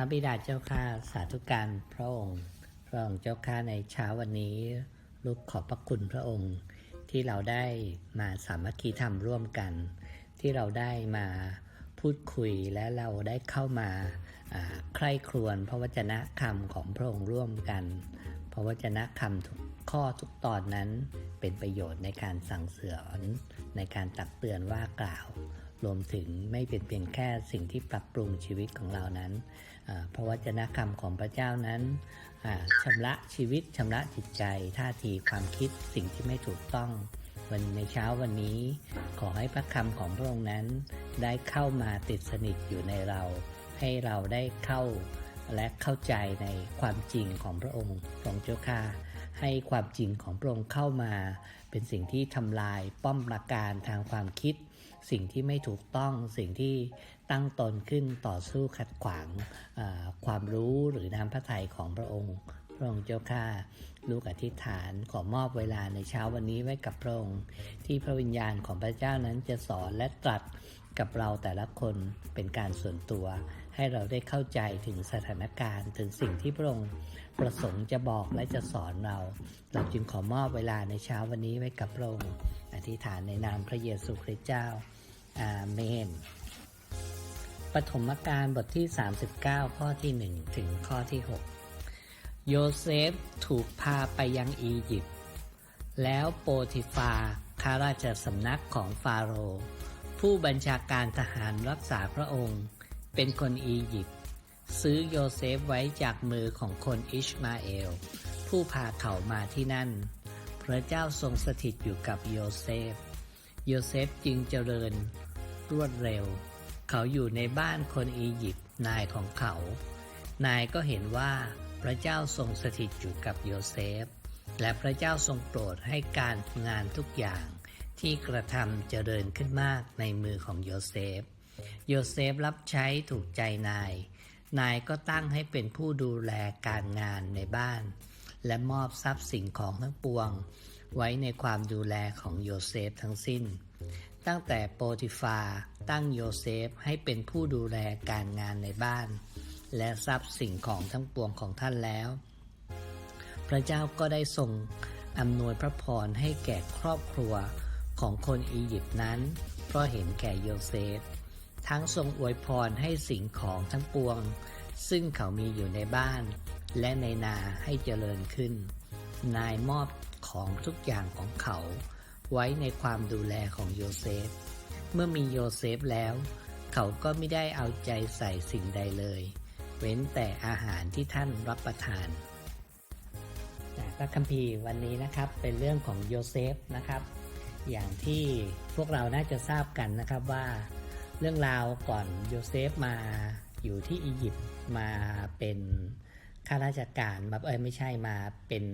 ระบิดาเจ้าข้าสาธุการพระองค์พระองค์เจ้าข้าในเช้าวันนี้ ลูกขอบพระคุณพระองค์ ที่เราได้มาสามัคคีธรรมร่วมกัน ที่เราได้มาพูดคุยและเราได้เข้ามาใคร่ครวญพระวจนะคำของพระองค์ร่วมกัน พระวจนะคำทุกข้อทุกตอนนั้นเป็นประโยชน์ในการสั่งเสริญในการตักเตือนว่ากล่าว รวมถึงไม่เป็นเพียงแค่สิ่งที่ปรับปรุงชีวิตของเรานั้นอ่าพราะวจนะคำของพระเจ้านั้นชำระชีวิตชำระจิตใจ ท่าทีความคิดสิ่งที่ไม่ถูกต้องวันในเช้าวันนี้ขอให้พระคำของพระองค์นั้น ได้เข้ามาติดสนิทอยู่ในเรา ให้เราได้เข้าและเข้าใจในความจริงของพระองค์พระองค์เจ้าข้าให้ความจริงของพระองค์เข้ามา เป็นสิ่งที่ทำลายป้อมปราการทางความคิด สิ่งที่ไม่ถูกต้องสิ่งที่ตั้งตนขึ้นต่อสู้ขัดขวางความรู้หรือน้ำพระทัยของพระองค์ พระองค์เจ้าข้า ลูกอธิษฐานขอมอบเวลาในเช้าวันนี้ไว้กับพระองค์ที่พระวิญญาณของพระเจ้านั้นจะสอนและตรัสกับเราแต่ละคนเป็นการส่วนตัว ให้เราได้เข้าใจถึงสถานการณ์ ถึงสิ่งที่พระองค์ประสงค์จะบอกและจะสอนเรา เราจึงขอมอบเวลาในเช้าวันนี้ไว้กับพระองค์อธิษฐานในนามพระเยซูคริสต์เจ้าอาเมนปฐมกาลบทที่ 39 ข้อที่ 1 ถึงข้อที่ 6 โยเซฟถูกพาไปยังอียิปต์แล้วโปติฟาข้าราชสำนักของฟาโรห์ผู้บัญชาการทหารรักษาพระองค์ เป็นคนอียิปต์ซื้อโยเซฟไว้จากมือของคนอิชมาเอล ผู้พาเขามาที่นั่น พระเจ้าทรงสถิตอยู่กับโยเซฟ โยเซฟจึงเจริญ รวดเร็ว เขาอยู่ในบ้านคนอียิปต์นายของเขา นายก็เห็นว่า พระเจ้าทรงสถิตอยู่กับโยเซฟ และพระเจ้าทรงโปรดให้การงานทุกอย่างที่กระทำเจริญขึ้นมากในมือของโยเซฟ โยเซฟรับใช้ถูกใจนาย นายก็ตั้งให้เป็นผู้ดูแลการงานในบ้าน และมอบทรัพย์สิ่งของทั้งปวง ไว้ในความดูแลของโยเซฟทั้งสิ้น ตั้งแต่โปติฟาตั้งโยเซฟให้เป็นผู้ดูแลการงานในบ้าน และทรัพย์สิ่งของทั้งปวงของท่านแล้ว พระเจ้าก็ได้ทรงอำนวยพระพรให้แก่ครอบครัวของคนอียิปต์นั้น เพราะเห็นแก่โยเซฟ ทั้งทรงอวยพรให้สิ่งของทั้งปวง ซึ่งเขามีอยู่ในบ้าน และในนาให้เจริญขึ้น นายมอบของทุกอย่างของเขา ไว้ในความดูแลของโยเซฟ เมื่อมีโยเซฟแล้ว เขาก็ไม่ได้เอาใจใส่สิ่งใดเลย เว้นแต่อาหารที่ท่านรับประทานพระคัมภีร์วันนี้นะครับเป็นเรื่องของโยเซฟนะครับ อย่างที่พวกเราน่าจะทราบกันนะครับว่าเรื่องราวก่อนโยเซฟมาอยู่ที่อียิปต์มาเป็นข้าราชการมาเอ้ยไม่ใช่มาเป็น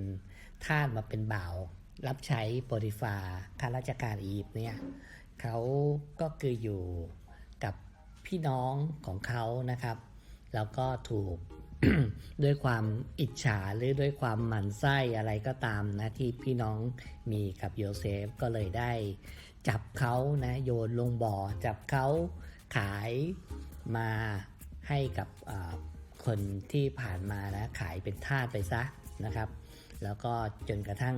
ทาสมาเป็นบ่าว รับใช้โปรติฟาข้าราชการอียิปต์เนี่ยเขาก็คืออยู่กับพี่น้องของเขานะครับ แล้วก็ถูกด้วยความอิจฉาหรือด้วยความหมั่นไส้อะไรก็ตามนะที่พี่น้องมีกับโยเซฟก็เลยได้ จับเขานะโยนลงบ่อ จับเขาขายมาให้กับคนที่ผ่านมานะขายเป็นทาสไปซะนะครับ แล้วก็จนกระทั่ง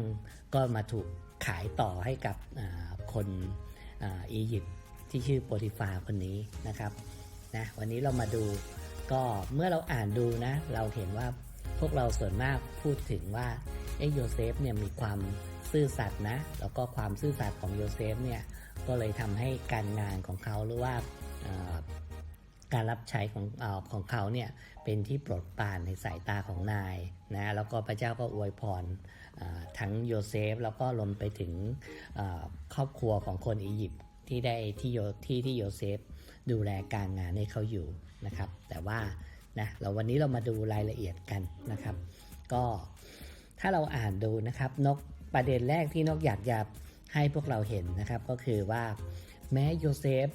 ก็มาถูกขายต่อให้กับคนอียิปต์ที่ชื่อโปรติฟาคนนี้นะครับนะวันนี้เรามาดู ก็เมื่อเราอ่านดูนะ เราเห็นว่าพวกเราส่วนมากพูดถึงว่าเอโยเซฟเนี่ยมีความซื่อสัตย์นะ แล้วก็ความซื่อสัตย์ของโยเซฟเนี่ยก็เลยทำให้การงานของเขาหรือว่าการรับใช้ของเอของเขาเนี่ยเป็นที่โปรดปรานในสายตาของนายนะแล้วก็พระเจ้าก็อวยพรทั้งโยเซฟแล้วก็รวมไปถึงครอบครัวของคนอียิปต์ที่ได้ที่โยที่ที่โยเซฟดูแลการงานให้เขาอยู่ นะครับ แต่ว่านะเราวันนี้เรามาดูรายละเอียดกันนะครับ ก็ถ้าเราอ่านดูนะครับนกประเด็นแรกที่นกอยากจะให้พวกเราเห็นนะครับ ก็คือว่าแม้โยเซฟ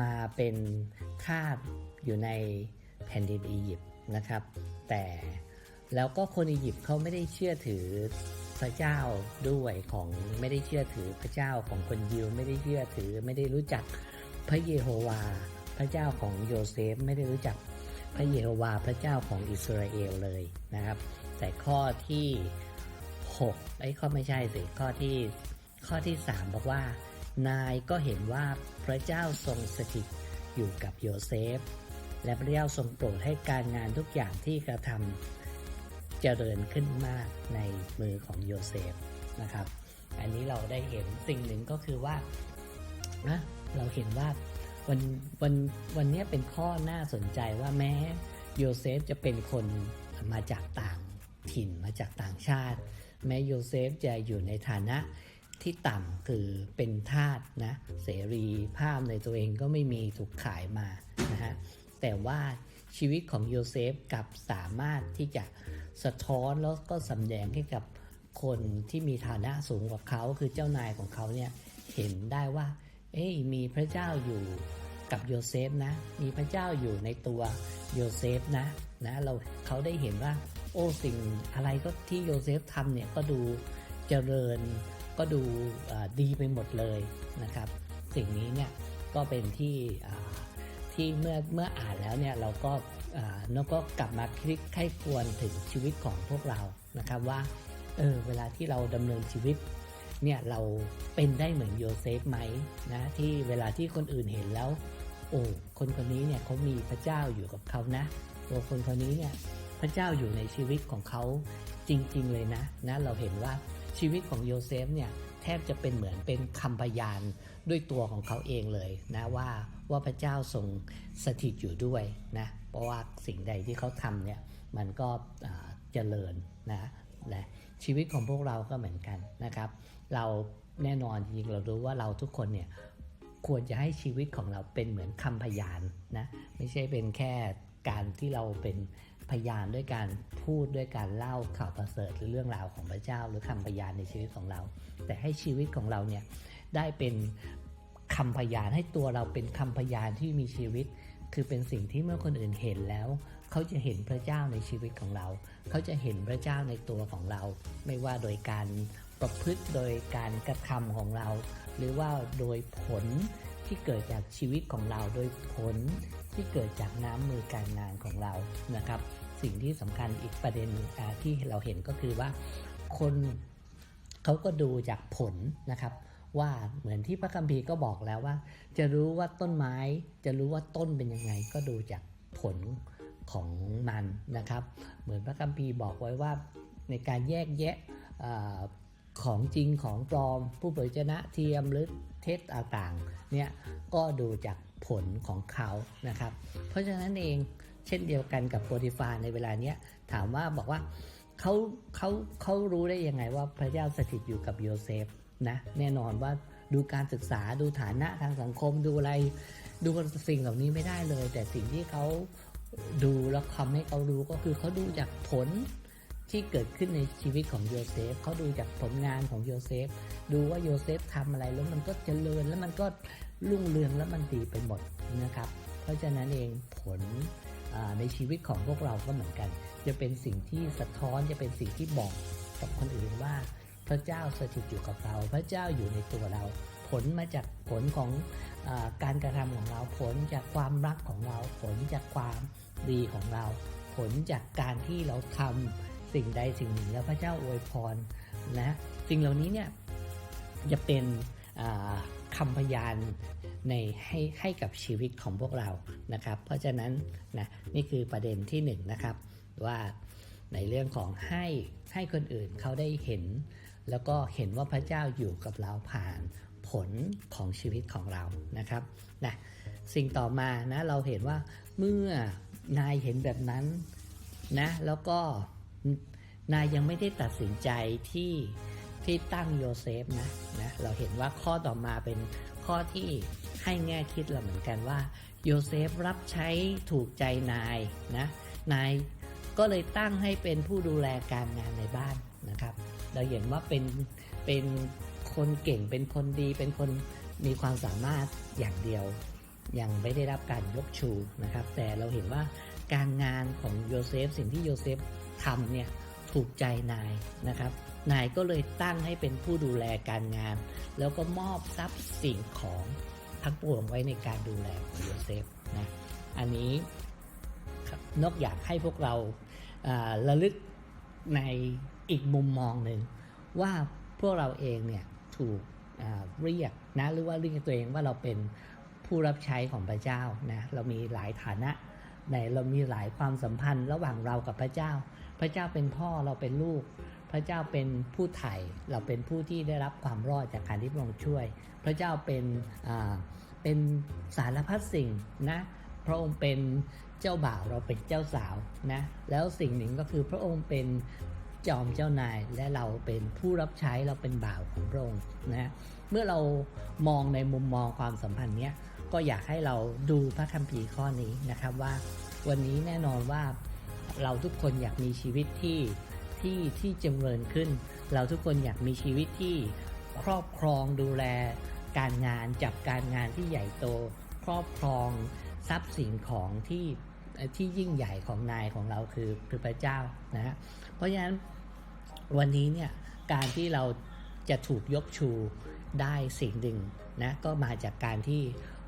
มาเป็นทาสอยู่ในแผ่นดินอียิปต์นะครับ แต่แล้วก็คนอียิปต์เขาไม่ได้เชื่อถือพระเจ้าด้วยของไม่ได้เชื่อถือพระเจ้าของคนยิวไม่ได้เชื่อถือไม่ได้รู้จักพระเยโฮวา พระเจ้าของโยเซฟไม่ได้รู้จักพระเยโฮวาห์พระเจ้าของอิสราเอลเลยนะครับ แต่ข้อที่6ไอ้ข้อไม่ใช่สิข้อที่ข้อที่ 3 บอกว่า นายก็เห็นว่าพระเจ้าทรงสถิตอยู่กับโยเซฟ และพระเจ้าทรงโปรดให้การงานทุกอย่างที่กระทำเจริญขึ้นมากในมือของโยเซฟนะครับ อันนี้เราได้เห็นสิ่งหนึ่งก็คือว่านะเราเห็นว่า วันวันวันนี้เป็นข้อน่าสนใจว่าแม้โยเซฟจะเป็นคนมาจากต่างถิ่นมาจากต่างชาติ แม้โยเซฟจะอยู่ในฐานะที่ต่ำคือเป็นทาสนะเสรีภาพในตัวเองก็ไม่มีถูกขายมานะฮะแต่ว่าชีวิตของโยเซฟกับสามารถที่จะสะท้อนแล้วก็สำแดงให้กับคนที่มีฐานะสูงกว่าเขาคือเจ้านายของเขาเนี่ยเห็นได้ว่า เอ้ยมีพระเจ้าอยู่กับโยเซฟนะ มีพระเจ้าอยู่ในตัวโยเซฟนะนะเราเขาได้เห็นว่า โอ้สิ่งอะไรก็ที่โยเซฟทำเนี่ยก็ดูเจริญก็ดูดีไปหมดเลยนะครับ สิ่งนี้เนี่ยก็เป็นที่ที่เมื่อเมื่ออ่านแล้วเนี่ยเราก็าแล้วก็กลับมาคลิกไข้ควรถึงชีวิตของพวกเรานะครับว่าเออเวลาที่เราดำเนินชีวิต เนี่ยเราเป็นได้เหมือนโยเซฟไหมนะที่เวลาที่คนอื่นเห็นแล้ว โอ้คนคนนี้เนี่ยเขามีพระเจ้าอยู่กับเขานะโอ้คนคนนี้เนี่ยพระเจ้าอยู่ในชีวิตของเขาจริง ๆ เลยนะนะเราเห็นว่าชีวิตของโยเซฟเนี่ยแทบจะเป็นเหมือนเป็นคำพยานด้วยตัวของเขาเองเลยนะว่าว่าพระเจ้าทรงสถิตอยู่ด้วยนะเพราะว่าสิ่งใดที่เขาทำเนี่ยมันก็เจริญนะนะ ชีวิตของพวกเราก็เหมือนกันนะครับ เราแน่นอนจริงเรารู้ว่าเราทุกคนเนี่ยควรจะให้ชีวิตของเราเป็นเหมือนคำพยานนะไม่ใช่เป็นแค่การที่เราเป็นพยานด้วยการพูดด้วยการเล่าข่าวประเสริฐหรือเรื่องราวของพระเจ้า หรือคำพยานในชีวิตของเรา แต่ให้ชีวิตของเราเนี่ยได้เป็นคำพยานให้ตัวเราเป็นคำพยานที่มีชีวิต คือเป็นสิ่งที่เมื่อคนอื่นเห็นแล้ว เขาจะเห็นพระเจ้าในชีวิตของเรา เขาจะเห็นพระเจ้าในตัวของเรา ไม่ว่าโดยการประพฤติโดยการกระทำของเรา หรือว่าโดยผลที่เกิดจากชีวิตของเรา โดยผลที่เกิดจากน้ำมือการงานของเรานะครับ สิ่งที่สำคัญอีกประเด็นที่เราเห็นก็คือว่าคนเขาก็ดูจากผลนะครับว่าเหมือนที่พระคัมภีร์ก็บอกแล้วว่า จะรู้ว่าต้นไม้จะรู้ว่าต้นเป็นยังไงก็ดูจากผล ของมันนะครับ เหมือนพระคัมภีร์บอกไว้ว่าในการแยกแยะของจริงของปลอม ผู้เผยชนะเทียมหรือเท็จต่างๆเนี่ยก็ดูจากผลของเขานะครับ เพราะฉะนั้นเองเช่นเดียวกันกับโปรติฟาในเวลาเนี้ยถามว่าบอกว่าเขาเขาเขารู้ได้ยังไงว่าพระเจ้าสถิตอยู่กับโยเซฟนะแน่นอนว่าดูการศึกษาดูฐานะทางสังคมดูอะไร ดูสิ่งเหล่านี้ไม่ได้เลย แต่สิ่งที่เขา ดูแล้วทำให้เขารู้ก็คือเขาดูจากผลที่เกิดขึ้นในชีวิตของโยเซฟเขาดูจากผลงานของโยเซฟ ดูว่าโยเซฟทำอะไรแล้วมันก็เจริญแล้วมันก็รุ่งเรืองแล้วมันดีไปหมดนะครับ เพราะฉะนั้นเองผลในชีวิตของพวกเราก็เหมือนกัน จะเป็นสิ่งที่สะท้อนจะเป็นสิ่งที่บอกกับคนอื่นว่า พระเจ้าสถิตอยู่กับเรา พระเจ้าอยู่ในตัวเรา ผลมาจากผลของอการกระทำของเรา ผลจากความรักของเรา ผลจากความดีของเรา ผลจากการที่เราทำสิ่งใดสิ่งหนึ่งแล้วพระเจ้าอวยพรนะสิ่งเหล่านี้เนี่ยจะเป็นอ่าคำพยานในให้ให้กับชีวิตของพวกเรานะครับ เพราะฉะนั้นนะนี่คือประเด็นที่หนึ่งนะครับว่าในเรื่องของให้ให้คนอื่นเขาได้เห็น แล้วก็เห็นว่าพระเจ้าอยู่กับเราผ่าน ผลของชีวิตของเรานะครับนะสิ่งต่อมานะเราเห็นว่าเมื่อนายเห็นแบบนั้นนะแล้วก็นายยังไม่ได้ตัดสินใจที่ที่ตั้งโยเซฟนะนะเราเห็นว่าข้อต่อมาเป็นข้อที่ให้แง่คิดเราเหมือนกันว่า โยเซฟรับใช้ถูกใจนายนะนายก็เลยตั้งให้เป็นผู้ดูแลการงานในบ้านนะครับ เราเห็นว่าเป็นเป็น คนเก่งเป็นคนดีเป็นคนมีความสามารถอย่างเดียวยังไม่ได้รับการยกชูนะครับ แต่เราเห็นว่าการงานของโยเซฟ สิ่งที่โยเซฟทำเนี่ยถูกใจนายนะครับ นายก็เลยตั้งให้เป็นผู้ดูแลการงาน แล้วก็มอบทรัพย์สิ่งของทั้งปวงไว้ในการดูแลของโยเซฟนะอันนี้ครับนกอยากให้พวกเราอ่าระลึกในอีกมุมมองหนึ่งว่าพวกเราเองเนี่ย ถูกเรียกนะหรือว่าเรียกตัวเองว่าเราเป็นผู้รับใช้ของพระเจ้านะเรามีหลายฐานะในเรามีหลายความสัมพันธ์ระหว่างเรากับพระเจ้า พระเจ้าเป็นพ่อเราเป็นลูก พระเจ้าเป็นผู้ไถ่เราเป็นผู้ที่ได้รับความรอดจากการที่พระองค์ช่วย พระเจ้าเป็นเป็นสารพัดสิ่งนะพระองค์เป็นเจ้าบ่าวเราเป็นเจ้าสาวนะแล้วสิ่งหนึ่งก็คือพระองค์เป็น จอมเจ้านายและเราเป็นผู้รับใช้เราเป็นบ่าวของพระองค์นะเมื่อเรามองในมุมมองความสัมพันธ์เนี้ยก็อยากให้เราดูพระคัมภีร์ข้อนี้นะครับว่า วันนี้แน่นอนว่าเราทุกคนอยากมีชีวิตที่ที่ที่จเจริญขึ้น เราทุกคนอยากมีชีวิตที่ครอบครองดูแลการงานจับการงานที่ใหญ่โต ครอบครองทรัพย์สินของที่ที่ยิ่งใหญ่ของนายของเราคือคือพระเจ้านะฮะเพราะฉะนั้น วันนี้เนี่ยการที่เราจะถูกยกชูได้สิ่งหนึ่งนะก็มาจากการที่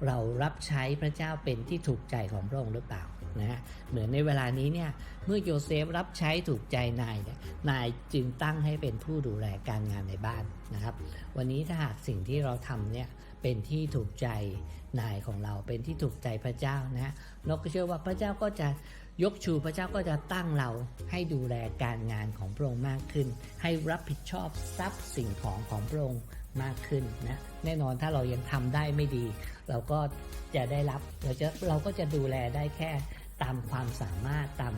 เรารับใช้พระเจ้าเป็นที่ถูกใจของพระองค์หรือเปล่านะฮะเหมือนในเวลานี้เนี่ยเมื่อโยเซฟรับใช้ถูกใจนายเนี่ยนายจึงตั้งให้เป็นผู้ดูแลการงานในบ้านนะครับ วันนี้ถ้าหากสิ่งที่เราทำเนี่ยเป็นที่ถูกใจนายของเราเป็นที่ถูกใจพระเจ้านะฮะนกก็เชื่อว่าพระเจ้าก็จะ ยกชูพระเจ้าก็จะตั้งเราให้ดูแลการงานของพระองค์มากขึ้น ให้รับผิดชอบทรัพย์สิ่งของของพระองค์มากขึ้นนะแน่นอนถ้าเรายังทำได้ไม่ดี เราก็จะได้รับเราจะเราก็จะดูแลได้แค่ตามความสามารถตาม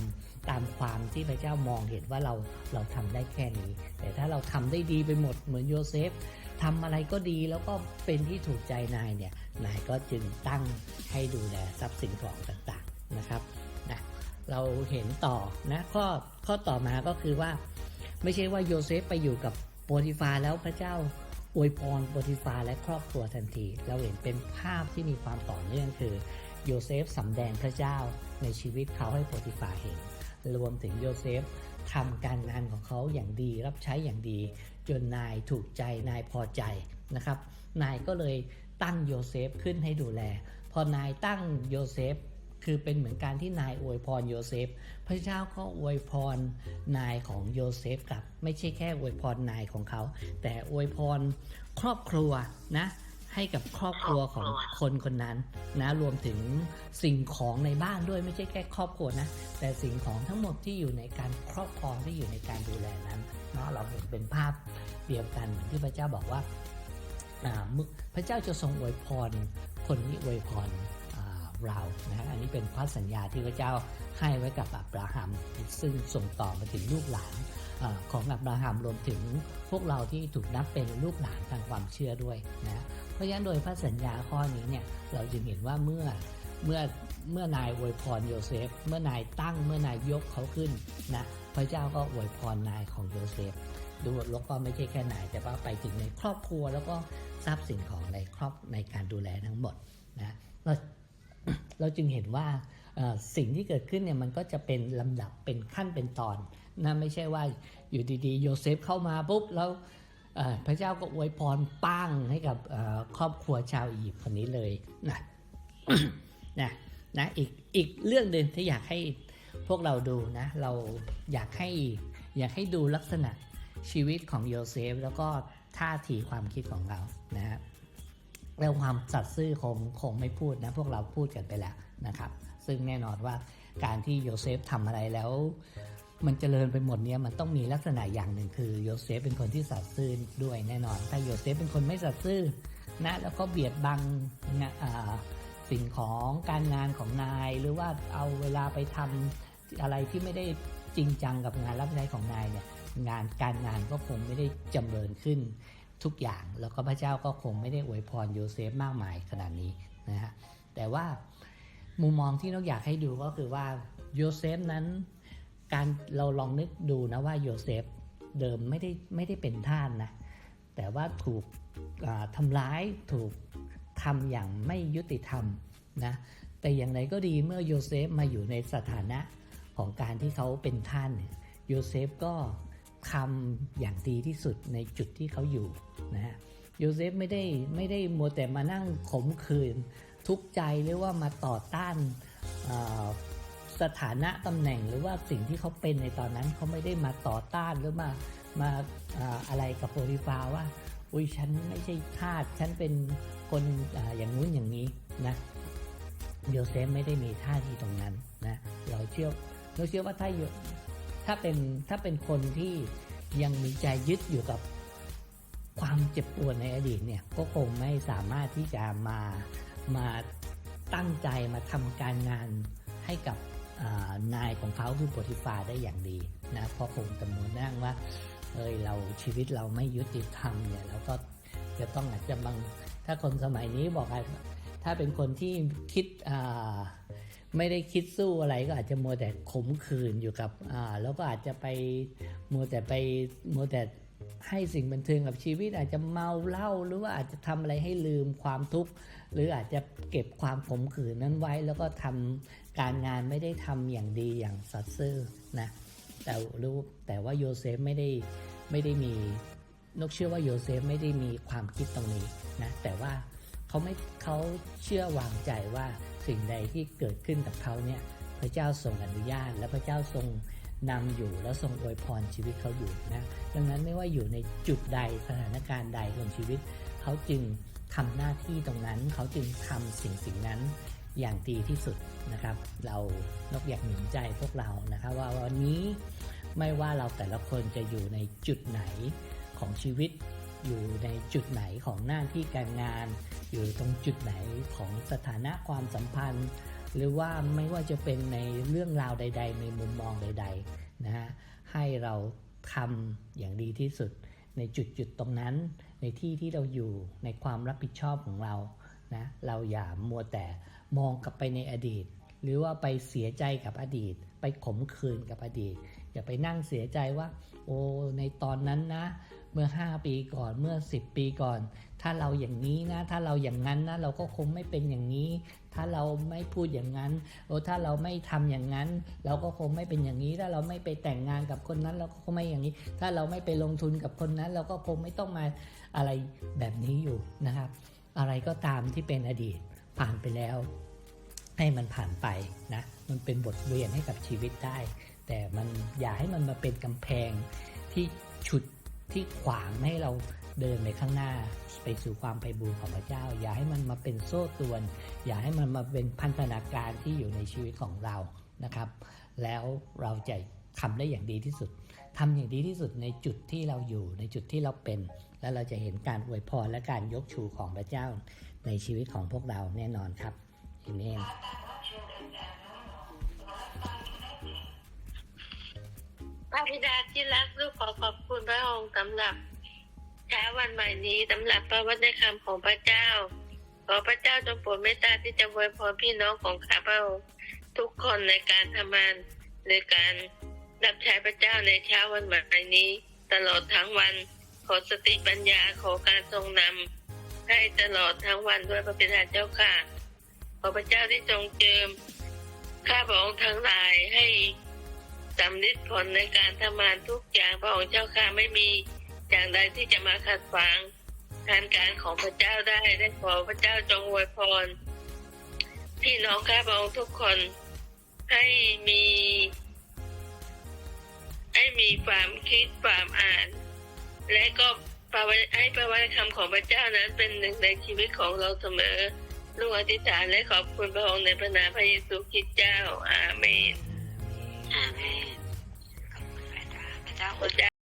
ตามความที่พระเจ้ามองเห็นว่าเราเราทำได้แค่นี้ แต่ถ้าเราทำได้ดีไปหมดเหมือนโยเซฟทำอะไรก็ดีแล้วก็เป็นที่ถูกใจนายเนี่ยนายก็จึงตั้งให้ดูแลทรัพย์สินของต่างๆนะครับ เราเห็นต่อนะข้อข้อต่อมาก็คือว่า ไม่ใช่ว่าโยเซฟไปอยู่กับโปรติฟาแล้วพระเจ้าอวยพรโปรติฟาและครอบครัวทันที เราเห็นเป็นภาพที่มีความต่อเนื่องคือโยเซฟสำแดงพระเจ้าในชีวิตเขาให้โปรติฟาเห็น รวมถึงโยเซฟทำการงานของเขาอย่างดี รับใช้อย่างดี จนนายถูกใจนายพอใจนะครับ นายก็เลยตั้งโยเซฟขึ้นให้ดูแล พอนายตั้งโยเซฟ คือเป็นเหมือนการที่นายอวยพรโยเซฟ พระเจ้าก็อวยพรนายของโยเซฟกลับ ไม่ใช่แค่อวยพรนายของเขา แต่อวยพรครอบครัวนะให้กับครอบครัวของคนคนนั้นนะรวมถึงสิ่งของในบ้านด้วยไม่ใช่แค่ครอบครัวนะ แต่สิ่งของทั้งหมดที่อยู่ในการครอบครองที่อยู่ในการดูแลนั้นเนาะเราเห็นเป็นภาพเดียวกันเหมือนที่พระเจ้าบอกว่ามึพระเจ้าจะทรงอวยพร คนที่อวยพร เรานะอันนี้เป็นพระสัญญาที่พระเจ้าให้ไว้กับอับราฮัม ซึ่งส่งต่อมาถึงลูกหลานอของอับราฮัมรวมถึงพวกเราที่ถูกนับเป็นลูกหลานทางความเชื่อด้วยนะเพราะฉะนั้นโดยพระสัญญาข้อนี้เนี่ยเราจึงเห็นว่าเมื่อเมื่อเมื่อนายอวยพรโยเซฟ เมื่อนายตั้งเมื่อนายยกเขาขึ้นนะพระเจ้าก็อวยพรนายของโยเซฟดูแล้วก็ไม่ใช่แค่นายแต่ว่าไปถึงในครอบครัวแล้วก็ทรัพย์สินของในครอบในการดูแลทั้งหมดนะ เราจึงเห็นว่าสิ่งที่เกิดขึ้นเนี่ยมันก็จะเป็นลำดับเป็นขั้นเป็นตอนนะไม่ใช่ว่าอยู่ดีๆ โยเซฟเข้ามาปุ๊บแล้วพระเจ้าก็อวยพรป้างให้กับครอบครัวชาวอียิปต์คนนี้เลยนะนะนะอีกอีกเรื่องหนึ่งที่อยากให้พวกเราดูนะ เราอยากให้อยากให้ดูลักษณะชีวิตของโยเซฟ แล้วก็ท่าทีความคิดของเรานะฮะ เรื่องความสัตย์ซื่อคงคงไม่พูดนะพวกเราพูดกันไปแล้วนะครับ ซึ่งแน่นอนว่าการที่โยเซฟทำอะไรแล้ว มันเจริญไปหมดเนี่ยมันต้องมีลักษณะอย่างหนึ่งคือโยเซฟเป็นคนที่สัตย์ซื่อด้วยแน่นอน ถ้าโยเซฟเป็นคนไม่สัตย์ซื่อนะแล้วก็เบียดบังนะสิ่งของการงานของนาย หรือว่าเอาเวลาไปทำอะไรที่ไม่ได้จริงจังกับงานรับใช้ของนายเนี่ยงานการงานก็คงไม่ได้จำเริญขึ้น ทุกอย่าง แล้วก็พระเจ้าก็คงไม่ได้อวยพรโยเซฟมากมายขนาดนี้นะฮะแต่ว่ามุมมองที่นกอยากให้ดูก็คือว่าโยเซฟนั้น การเราลองนึกดูนะว่าโยเซฟเดิมไม่ได้ไม่ได้เป็นท่านนะแต่ว่าถูกทำร้ายถูกทำอย่างไม่ยุติธรรมนะแต่อย่างไรก็ดีเมื่อโยเซฟมาอยู่ในสถานะของการที่เขาเป็นท่านโยเซฟก็ ทำอย่างดีที่สุดในจุดที่เขาอยู่นะฮะโยเซฟไม่ได้ไม่ได้มัวแต่มานั่งขมขื่นทุกข์ใจหรือว่ามาต่อต้านสถานะตำแหน่งหรือว่าสิ่งที่เขาเป็นในตอนนั้นเขาไม่ได้มาต่อต้านหรือมามาอะไรกับโพลิฟาว่าอุ้ยฉันไม่ใช่ทาสฉันเป็นคนออย่างนู้นอย่างนี้นะโยเซฟไม่ได้มีท่าทีตรงนั้นนะเราเชื่อเราเชื่อว่าถ้าโย ถ้าเป็นถ้าเป็นคนที่ยังมีใจยึดอยู่กับความเจ็บปวดในอดีตเนี่ยก็คงไม่สามารถที่จะมามาตั้งใจมาทำการงานให้กับนายของเขาคือโปรติฟาได้อย่างดีนะเพราะคงจำนวนนั่งว่าเอ้ยเราชีวิตเราไม่ยุติธรรมเนี่ยเราก็จะต้องอาจจะบางถ้าคนสมัยนี้บอกว่าถ้าเป็นคนที่คิดอ่า ไม่ได้คิดสู้อะไรก็อาจจะมัวแต่ขมขื่นอยู่กับอ่าแล้วก็อาจจะไปมัวแต่ไปมัวแต่ให้สิ่งบันเทิงกับชีวิตอาจจะเมาเหล้าหรือว่าอาจจะทำอะไรให้ลืมความทุกข์หรืออาจจะเก็บความขมขื่นนั้นไว้ แล้วก็ทำการงานไม่ได้ทำอย่างดีอย่างสัตย์ซื่อนะแต่รู้แต่ว่าโยเซฟไม่ได้ไม่ได้มีนกเชื่อว่าโยเซฟไม่ได้มีความคิดตรงนี้นะแต่ว่า เขาไม่เขาเชื่อวางใจว่าสิ่งใดที่เกิดขึ้นกับเขาเนี่ยพระเจ้าทรงอนุญาต และพระเจ้าทรงนำอยู่แล้วทรงอวยพรชีวิตเขาอยู่นะดังนั้นไม่ว่าอยู่ในจุดใดสถานการณ์ใดของชีวิต เขาจึงทำหน้าที่ตรงนั้น เขาจึงทำสิ่งสิ่งนั้นอย่างดีที่สุดนะครับ เรานกอยากหนุนใจพวกเรานะครับ ว่าวันนี้ไม่ว่าเราแต่ละคนจะอยู่ในจุดไหนของชีวิต อยู่ในจุดไหนของหน้าที่การงาน อยู่ตรงจุดไหนของสถานะความสัมพันธ์ หรือว่าไม่ว่าจะเป็นในเรื่องราวใด ๆ ในมุมมองใดๆนะฮะให้เราทำอย่างดีที่สุด ในจุดจุดๆตรงนั้น ในที่ที่เราอยู่ในความรับผิดชอบของเรานะเราอย่ามัวแต่มองกลับไปในอดีต หรือว่าไปเสียใจกับอดีต ไปขมขื่นกับอดีต อย่าไปนั่งเสียใจว่า โอ้ในตอนนั้นนะ มื่อ 5 ปีก่อนเมื่อ 10 ปีก่อน ถ้าเราอย่างนี้นะ ถ้าเราอย่างนั้นนะ เราก็คงไม่เป็นอย่างนี้ ถ้าเราไม่พูดอย่างนั้นโอ้ถ้าเราไม่ทำอย่างนั้น เราก็คงไม่เป็นอย่างนี้ ถ้าเราไม่ไปแต่งงานกับคนนั้น เราก็คงไม่อย่างนี้ ถ้าเราไม่ไปลงทุนกับคนนั้น เราก็คงไม่ต้องมาอะไรแบบนี้อยู่นะครับ อะไรก็ตามที่เป็นอดีตผ่านไปแล้ว ให้มันผ่านไปนะ มันเป็นบทเรียนให้กับชีวิตได้ แต่มันอย่าให้มันมาเป็นกำแพงที่ฉุด ที่ขวางไม่ให้เราเดินไปข้างหน้าไปสู่ความไปบูรของพระเจ้า อย่าให้มันมาเป็นโซ่ตวน อย่าให้มันมาเป็นพันธนาการที่อยู่ในชีวิตของเรานะครับ แล้วเราจะทำได้อย่างดีที่สุดทำอย่างดีที่สุดในจุดที่เราอยู่ในจุดที่เราเป็น แล้วเราจะเห็นการอวยพรและการยกชูของพระเจ้าในชีวิตของพวกเราแน่นอนครับเอเมน พระบิดาที่รักลูกขอขอบคุณพระองค์สำหรับเช้าวันใหม่นี้สำหรับพระวจนะคำของพระเจ้า ขอพระเจ้าจงโปรดเมตตาที่จะวยพรพี่น้องของข้าพระองค์ทุกคนในการทำงานหรือการรับใช้พระเจ้าในเช้าวันใหม่นี้ ตลอดทั้งวัน ขอสติปัญญาขอการทรงนำให้ตลอดทั้งวันด้วยพระบิดาเจ้าค่ะ ขอพระเจ้าที่ทรงเจิมข้าพระองค์ทั้งหลายให้ สำลิดผลในการทำงานทุกอย่างพระองค์เจ้าข้าไม่มีอย่างใดที่จะมาขัดขวางการการของพระเจ้าได้ได้ขอพระเจ้าจงอวยพรพี่น้องข้าพระองค์ทุกคนให้มี ให้มีความคิดความอ่าน และก็ประวัติให้พระวจนะคำของพระเจ้านั้นเป็นหนึ่งในชีวิตของเราเสมอลูกอธิษฐานและขอบคุณพระองค์ในพระนามพระเยซูคริสต์เจ้าอาเมน อาแม่ขอบคุณพระเจ้าพระเจ้าพระเจ้า